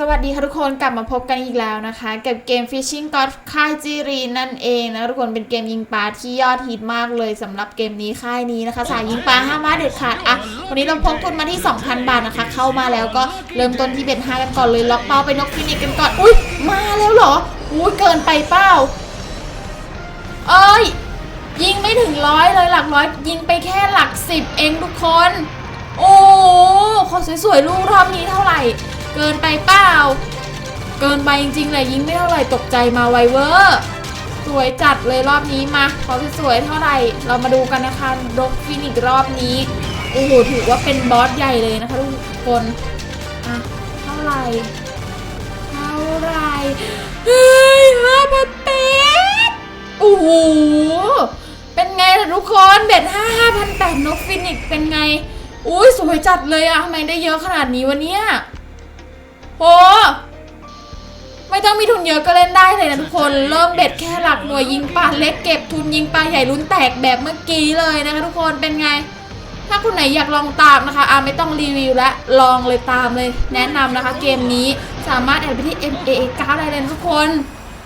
สวัสดีค่ะทุกคนกลับมาพบกันอีกแล้วนะคะ กับเกม Fishing God ค่ายจีรีนั่นเองนะทุกคนเป็นเกมยิงปลาที่ยอดฮิตมากเลยสำหรับเกมนี้ค่ายนี้นะคะ สายยิงปลาห้ามพลาดเด็ดขาดอะวันนี้เราพกทุนมาที่ 2,000 บาทนะคะ เข้ามาแล้วก็เริ่มต้นที่เบ็ดห้ากันก่อนเลย ล็อกเป้าไปนกฟินิกกันก่อน อุ้ยมาแล้วเหรออุ้ยเกินไปเป้าเอ้ยยิงไม่ถึงร้อยเลยหลักร้อยยิงไปแค่หลักสิบเองทุกคน โอ้ขอสวยๆลูกรอบนี้เท่าไหร่ เกินไปเปล่า เกินไปจริงๆเลยยิงไม่เท่าไหร่ตกใจมาไวเวอร์สวยจัดเลยรอบนี้มาขอสวยเท่าไหร่ เรามาดูกันนะคะดกฟินิกรอบนี้โอ้โหถือว่าเป็นบอสใหญ่เลยนะคะทุกคนอะเท่าไหร่เท่าไหร่เฮ้ยห้าพันแปดโอ้โหเป็นไงล่ะทุกคนเบ็ดห้าห้าพันแปดนกฟินิกเป็นไงอุ้ยสวยจัดเลยอะทำไมได้เยอะขนาดนี้วะเนี่ย โห ไม่ต้องมีทุนเยอะก็เล่นได้เลยนะทุกคน เริ่มเบ็ดแค่หลักหน่วยยิงปลาเล็กเก็บทุนยิงปลาใหญ่ลุ้นแตกแบบเมื่อกี้เลยนะคะทุกคนเป็นไง ถ้าคุณไหนอยากลองตามนะคะอ่าไม่ต้องรีวิวและลองเลยตามเลย แนะนำนะคะ เกมนี้สามารถแอดไปที่ M A 9ได้เลยนะทุกคน